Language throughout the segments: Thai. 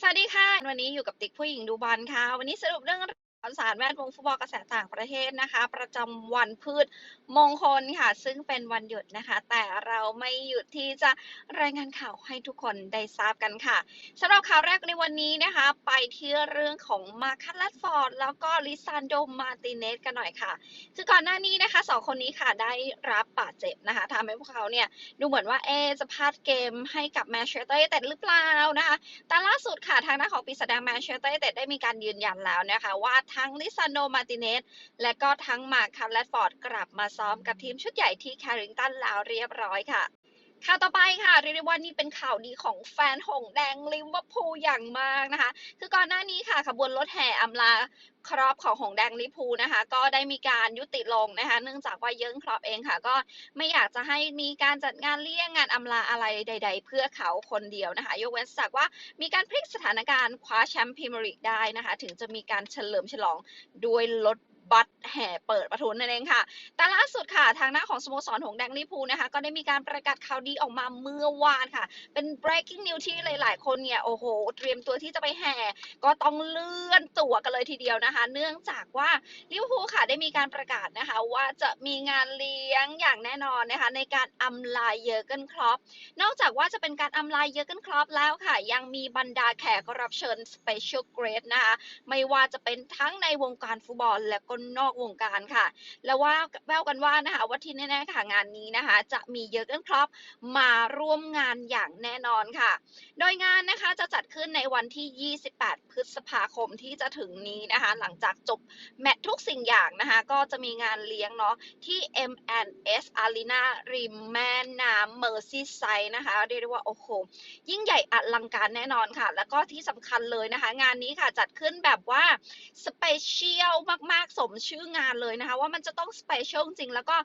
สวัสดีค่ะ วันนี้อยู่กับติ๊กผู้หญิงดูบอลค่ะ วันนี้สรุปเรื่อง ข่าวสารแวดวงฟุตบอลกระแสต่างประเทศนะคะ ประจำวันพืชมงคลค่ะ ซึ่งเป็นวันหยุดนะคะ แต่เราไม่หยุดที่จะรายงานข่าวให้ทุกคนได้ทราบกันค่ะสำหรับข่าวแรกในวันนี้นะคะ ไปที่เรื่องของมาคัตลัดฟอร์ดแล้วก็ลิซานโดมาติเนสกันหน่อยค่ะ คือก่อนหน้านี้นะคะสองคนนี้ค่ะได้รับบาดเจ็บนะคะทำให้พวกเขาเนี่ยดูเหมือนว่าเอจะพลาดเกมให้กับแมนเชสเตอร์ยูไนเต็ดหรือเปล่านะคะแต่ล่าสุดค่ะทางด้านของปีศาจแดงแมนเชสเตอร์ยูไนเต็ดได้มีการยืนยันแล้วนะคะว่าทั้งลิซานโนมาติเนสและก็ทั้งมาร์คคัมแลดฟอร์ดกลับมาซ้อมกับทีมชุดใหญ่ที่แคริงตันแล้วเรียบร้อยค่ะ ข่าวต่อไปค่ะเรียกได้ว่านี่เป็นข่าวดีของแฟนหงแดงลิเวอร์พูอย่างมากนะคะ คือก่อนหน้านี้ค่ะขบวนรถแห่อำลาครอบของหงแดงลิเวอร์พูนะคะ ก็ได้มีการยุติลงนะคะ เนื่องจากว่าเยิ้งครอบเองค่ะ ก็ไม่อยากจะให้มีการจัดงานเลี้ยงงานอำลาอะไรใด ๆ เพื่อเขาคนเดียวนะคะ ยกเว้นจากว่ามีการพลิกสถานการณ์คว้าแชมป์พรีเมียร์ลีกได้นะคะ ถึงจะมีการเฉลิมฉลองด้วยรถ บัสแห่เปิดประทุนนั่นเองค่ะ แต่ล่าสุดค่ะทางหน้าของสโมสรหงสแดงลิพูนะคะ ก็ได้มีการประกาศข่าวดีออกมาเมื่อวานค่ะ เป็น breaking news ที่หลาย ๆ คนเนี่ยโอ้โห เตรียมตัวที่จะไปแห่ ก็ต้องเลื่อนตั๋วกันเลยทีเดียวนะคะ เนื่องจากว่าลิพูค่ะได้มีการประกาศนะคะ ว่าจะมีงานเลี้ยงอย่างแน่นอนนะคะ ในการอำลาเยอร์เกนครอปนอกจากว่าจะเป็นการอำลาเยอร์เกนครอปแล้วค่ะ ยังมีบรรดาแขกรับเชิญ special guest นะคะไม่ว่าจะเป็นทั้งในวงการฟุตบอลและก็นอกวงการค่ะ แล้วว่าแววกันว่านะคะว่าที่แน่ๆค่ะงานนี้นะคะ จะมีเยอร์เกนครอปมาร่วมงานอย่างแน่นอนค่ะ โดยงานนะคะจะจัดขึ้นในวันที่ 28 พฤษภาคมที่จะถึงนี้นะคะ หลังจากจบแมตทุกสิ่งอย่างนะคะ ก็จะมีงานเลี้ยงเนาะที่ M&S Arena ริมแม่น้ำเมอร์ซีไซด์นะคะเรียกได้ว่าโอ้โหยิ่งใหญ่อลังการแน่นอนค่ะ แล้วก็ที่สำคัญเลยนะคะ งานนี้ค่ะจัดขึ้นแบบว่าสเปเชียลมากๆสมชื่องานเลยนะคะ ว่ามันจะต้องสเปเชียลจริง แล้วก็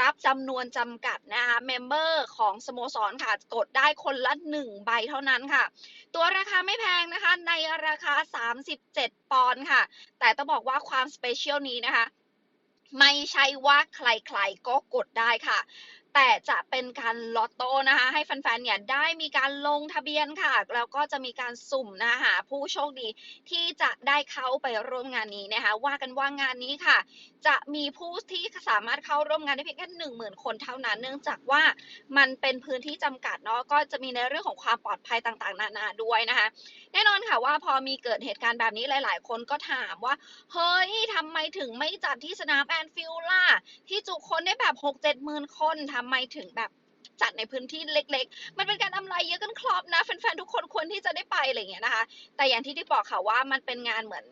รับจำนวนจำกัดนะคะเมมเบอร์ของสโมสรค่ะ กดได้คนละ 1 ใบเท่านั้นค่ะ ตัวราคาไม่แพงนะคะ ในราคา 37 ปอนด์ค่ะ แต่ต้องบอกว่าความสเปเชียลนี้นะคะ ไม่ใช่ว่าใครๆก็กดได้ค่ะ แต่จะเป็นการลอตโต้นะคะ ให้แฟนๆ เนี่ยได้มีการลงทะเบียนค่ะ แล้วก็จะมีการสุ่มนะคะหาผู้โชคดีที่จะได้เข้าไปร่วมงานนี้นะคะ ว่ากันว่างานนี้ค่ะ จะมีผู้ที่สามารถเข้าร่วมงานได้เพียงแค่หนึ่งหมื่นคนเท่านั้น เนื่องจากว่ามันเป็นพื้นที่จำกัดเนาะก็จะมีในเรื่องของความปลอดภัยต่างๆ นานาด้วยนะคะแน่นอนค่ะว่าพอมีเกิดเหตุการณ์แบบนี้หลาย ๆ คนก็ถามว่า เฮ้ยทำไมถึงไม่จัดที่สนามแอนฟิลด์ล่ะที่จุคนได้แบบ6 7หมื่นคนทำไมถึงแบบจัดในพื้นที่เล็ก ๆ มันเป็นการอำลายเยอะกันครอบนะแฟนๆทุกคนควรที่จะได้ไปอะไรอย่างเงี้ยนะคะ แต่อย่างที่ที่บอกค่ะว่ามันเป็นงานเหมือน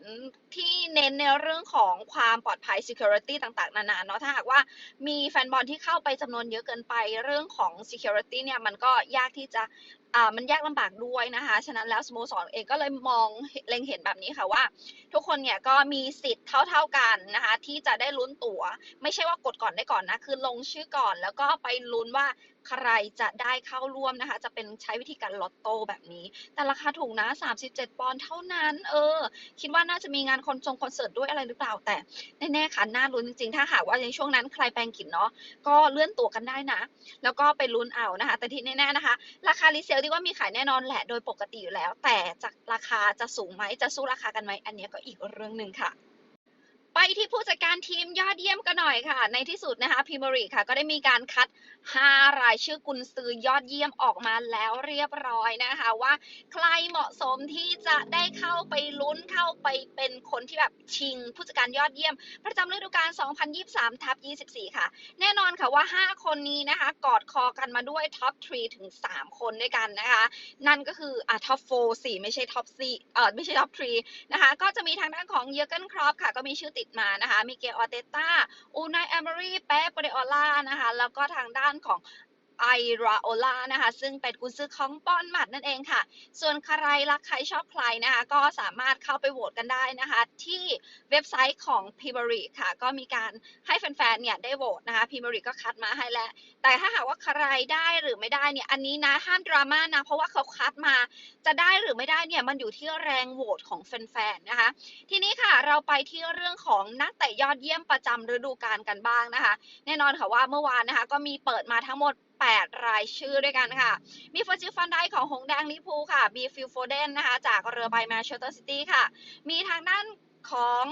ที่เน้นในเรื่องของความปลอดภัย security ต่างๆ นานาเนาะถ้าหากว่ามีแฟนบอลที่เข้าไปจำนวนเยอะเกินไปเรื่องของ security เนี่ยมันก็ยากที่จะ อ่ามันยากลำบากด้วยนะคะ ฉะนั้นแล้วสโมสรเองก็เลยมองเล็งเห็นแบบนี้ค่ะว่า ทุกคนเนี่ยก็มีสิทธิ์เท่า ๆกันนะคะ ที่จะได้ลุ้นตั๋ว ไม่ใช่ว่ากดก่อนได้ก่อนนะ คือลงชื่อก่อนแล้วก็ไปลุ้นว่าใครจะได้เข้าร่วมนะคะ จะเป็นใช้วิธีการลอตโต้แบบนี้ แต่ราคาถูกนะ 37 ปอนด์เท่านั้น เออ คิดว่าน่าจะมีงานคอนทรงคอนเสิร์ตด้วยอะไรหรือเปล่า แต่แน่ๆค่ะน่าลุ้นจริงๆ ถ้าหากว่าในช่วงนั้นใครแปลงกินเนาะ ก็เลื่อนตั๋วกันได้นะ แล้วก็ไปลุ้นเอานะคะ แต่ที่แน่ๆนะคะ ราคารีเซลที่ว่ามีขายแน่นอนแหละโดยปกติอยู่แล้ว แต่จากราคาจะสูงไหมจะสู้ราคากันไหมอันนี้ก็อีกเรื่องหนึ่งค่ะ ที่ผู้จัดการทีมยอดเยี่ยมกันหน่อยค่ะ ในที่สุดนะคะพิมรีค่ะ ก็ได้มีการคัด 5 รายชื่อกุนซือยอดเยี่ยมออกมาแล้วเรียบร้อยนะคะ ว่าใครเหมาะสมที่จะได้เข้าไปลุ้นเข้าไปเป็นคนที่แบบชิง ผู้จัดการยอดเยี่ยม ประจำฤดูกาล 2023 ทับ 24 ค่ะ แน่นอนค่ะว่า 5 คนนี้นะคะ กอดคอกันมาด้วยท็อป3ถึง 3 คนด้วยกันนะคะ นั่นก็คืออะท็อป4สี่ไม่ใช่ท็อป4เออไม่ใช่ท็อป3นะคะก็จะมีทางด้านของเยอร์เกนครอปค่ะก็มีชื่อติดมานะคะมิเกลออเตต้าอูนายแอมอรีเป๊ปเปเรโอล่านะคะแล้วก็ทางด้านของ ไอราโอล่านะคะ ซึ่งเป็นกุนซือของป้อนหมัดนั่นเองค่ะ ส่วนใครรักใครชอบใครนะคะ ก็สามารถเข้าไปโหวตกันได้นะคะ ที่เว็บไซต์ของ p i m e r i ค่ะ ก็มีการให้แฟนๆเนี่ยได้โหวตนะคะ p i m e r i ก็คัดมาให้แล้ว แต่ถ้าหากว่าใครได้หรือไม่ได้เนี่ยอันนี้นะห้ามดราม่านะ เพราะว่าเขาคัดมา จะได้หรือไม่ได้เนี่ยมันอยู่ที่แรงโหวตของแฟนๆนะคะ ทีนี้ค่ะเราไปที่เรื่องของนักเตะยอดเยี่ยมประจำฤดูกาลกันบ้างนะคะ แน่นอนค่ะว่าเมื่อวานนะคะก็มีเปิดมาทั้งหมด 8 รายชื่อด้วยกันค่ะ มีฟอร์จิฟันไดของหงแดงลิพูค่ะ มีฟิลโฟเดนนะคะ จากเรือใบแมนเชสเตอร์ซิตี้ค่ะ มีทางด้านของ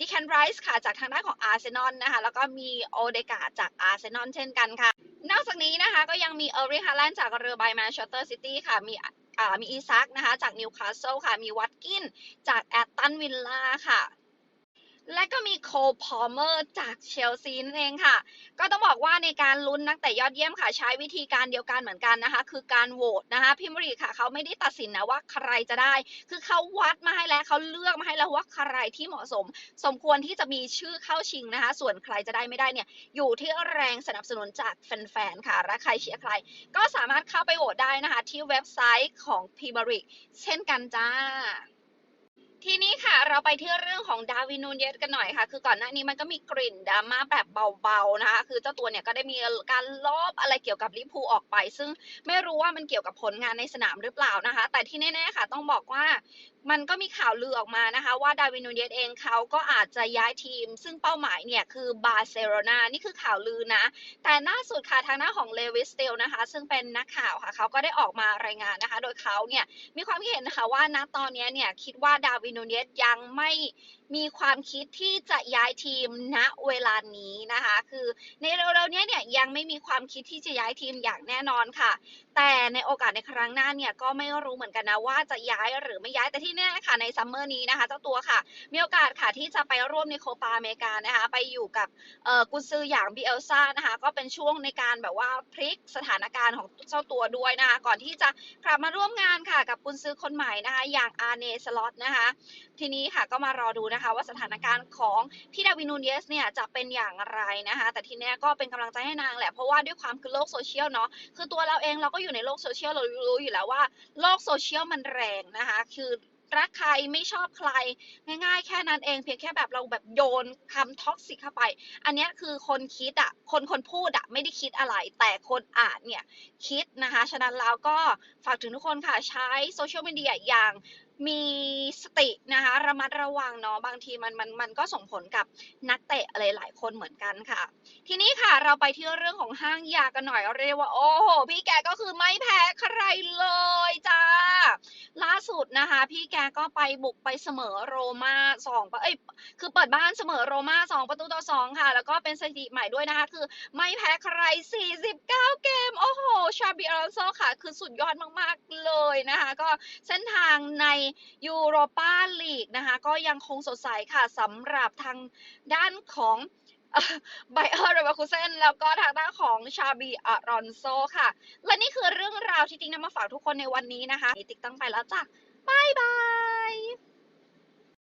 ดิแคนไรส์ค่ะจากทางด้านของอาร์เซนอลนะคะ แล้วก็มีโอเดกาจากอาร์เซนอลเช่นกันค่ะ นอกจากนี้นะคะก็ยังมีเออร์ริฮาแลนด์จากเรือใบแมนเชสเตอร์ซิตี้ค่ะ มีอ่ามีอีซักนะคะจากนิวคาสเซิลค่ะ มีวัตกินจากแอตตันวิลล่าค่ะ และก็มีโคลพอเมอร์จากเชลซีนั่นเองค่ะ ก็ต้องบอกว่าในการลุ้นนักเตะยอดเยี่ยมค่ะ ใช้วิธีการเดียวกันเหมือนกันนะคะ คือการโหวตนะคะพิมรีค่ะ เขาไม่ได้ตัดสินนะว่าใครจะได้ คือเขาวัดมาให้แล้วเขาเลือกมาให้แล้วว่าใครที่เหมาะสม สมควรที่จะมีชื่อเข้าชิงนะคะ ส่วนใครจะได้ไม่ได้เนี่ยอยู่ที่แรงสนับสนุนจากแฟนๆค่ะและใครเชียร์ใคร ก็สามารถเข้าไปโหวตได้นะคะ ที่เว็บไซต์ของพิมริเช่นกันจ้า เราไปที่เรื่องของดาวินูนเยสกันหน่อยค่ะ คือก่อนหน้านี้มันก็มีกลิ่นดราม่าแบบเบาๆนะคะ คือเจ้าตัวเนี่ยก็ได้มีการลบอะไรเกี่ยวกับลิพูออกไป ซึ่งไม่รู้ว่ามันเกี่ยวกับผลงานในสนามหรือเปล่านะคะ แต่ที่แน่ๆค่ะ ต้องบอกว่า มันก็มีข่าวลือออกมานะคะ ว่าดาวินนูนเยสเองเขาก็อาจจะย้ายทีม ซึ่งเป้าหมายเนี่ยคือบาร์เซโลนานี่คือข่าวลือนะ แต่ล่าสุดค่ะทางหน้าของเลวิสเตลนะคะ ซึ่งเป็นนักข่าวค่ะเขาก็ได้ออกมารายงานนะคะ โดยเขาเนี่ยมีความคิดเห็นนะคะว่าณตอนนี้เนี่ยคิดว่าดาวินูเนสยังไม่มีความคิดที่จะย้ายทีมณเวลานี้นะคะ คือในเร็วๆนี้เนี่ยยังไม่มีความคิดที่จะย้ายทีมอย่างแน่นอนค่ะ แต่ในโอกาสในครั้งหน้าเนี่ยก็ไม่รู้เหมือนกันนะว่าจะย้ายหรือไม่ย้ายแต่ที่แน่ค่ะในซัมเมอร์นี้นะคะเจ้าตัวค่ะ มีโอกาสค่ะที่จะไปร่วมในโคปาอเมริกานะคะไปอยู่กับกุนซืออย่างบิเอลซ่านะคะก็เป็นช่วงในการแบบว่าพลิกสถานการณ์ของเจ้าตัวด้วยนะคะก่อนที่จะกลับมาร่วมงานค่ะกับกุนซือคนใหม่นะคะอย่างอาร์เนสล็อตนะคะทีนี้ค่ะก็มารอดูนะคะว่าสถานการณ์ของพี่ดาวินนูเนสเนี่ยจะเป็นอย่างไรนะคะแต่ทีนี้ก็เป็นกำลังใจให้นางแหละเพราะว่าด้วยความคือโลกโซเชียลเนาะคือตัวเราเองเราก็อยู่ในโลกโซเชียลเรารู้อยู่แล้วว่าโลกโซเชียลมันแรงนะคะคือ รักใครไม่ชอบใคร ง่าย ๆ แค่นั้นเองเพียงแค่แบบเราแบบโยนคำท็อกซิกเข้าไป อันนี้คือคนคิดอะคนคนพูดอะไม่ได้คิดอะไร แต่คนอ่านเนี่ยคิดนะคะ ฉะนั้นแล้วก็ฝากถึงทุกคนค่ะใช้โซเชียลมีเดียอย่าง มีสตินะคะระมัดระวังเนาะบางทีมันมันมันก็ส่งผลกับนักเตะอะไรหลายคนเหมือนกันค่ะ ทีนี้ค่ะเราไปที่เรื่องของห้างยากันหน่อยเรียกว่า โอ้โหพี่แกก็คือไม่แพ้ใครเลยจ้าล่าสุดนะคะ พี่แกก็ไปบุกไปเสมอโรม่าสองเอ้ยคือเปิดบ้านเสมอโรม่าสองประตูต่อสองค่ะ แล้วก็เป็นสถิติใหม่ด้วยนะคะ คือไม่แพ้ใคร 49 เกม โอ้โหชาบิอลโซค่ะ คือสุดยอดมากๆเลยนะคะ ก็เส้นทางในยูโรปาลีกนะคะ ก็ยังคงสดใสค่ะสำหรับทางด้านของไบเออร์เรเวอร์คูเซนแล้วก็ทางด้านของชาบีอารอนโซค่ะ และนี่คือเรื่องราวที่ติ๊กนำมาฝากทุกคนในวันนี้นะคะติ๊กตั้งไปแล้วจ้ะบายบาย